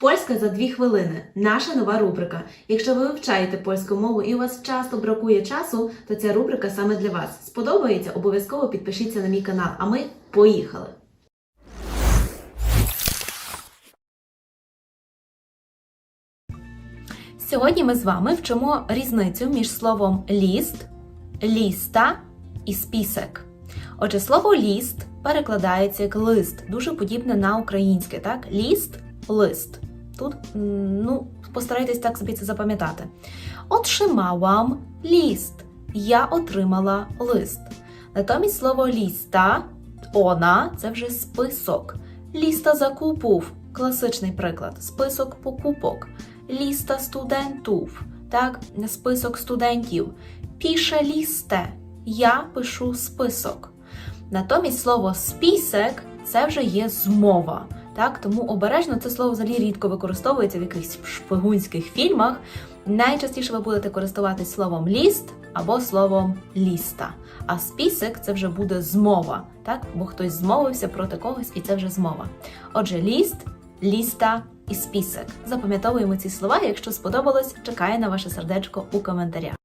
Польська за дві хвилини. Наша нова рубрика. Якщо ви вивчаєте польську мову і у вас часто бракує часу, то ця рубрика саме для вас. Сподобається? Обов'язково підпишіться на мій канал. А ми поїхали! Сьогодні ми з вами вчимо різницю між словом ліст, ліста і список. Отже, слово ліст перекладається як лист, дуже подібне на українське, так? Ліст, лист. Тут, ну, постарайтесь так собі це запам'ятати. Otrzymałam ліст. Я отримала лист. Натомість слово ліста, она це вже список. Ліста закупів класичний приклад. Список покупок. Ліста студентів, так, список студентів. Піше лісте. Я пишу список. Натомість слово список це вже є змова. Так, тому обережно це слово взагалі рідко використовується в якихось шпигунських фільмах. Найчастіше ви будете користуватись словом ліст або словом ліста. А список це вже буде змова, так? Бо хтось змовився проти когось, і це вже змова. Отже, ліст, ліста і список. Запам'ятовуємо ці слова. Якщо сподобалось, чекаю на ваше сердечко у коментарях.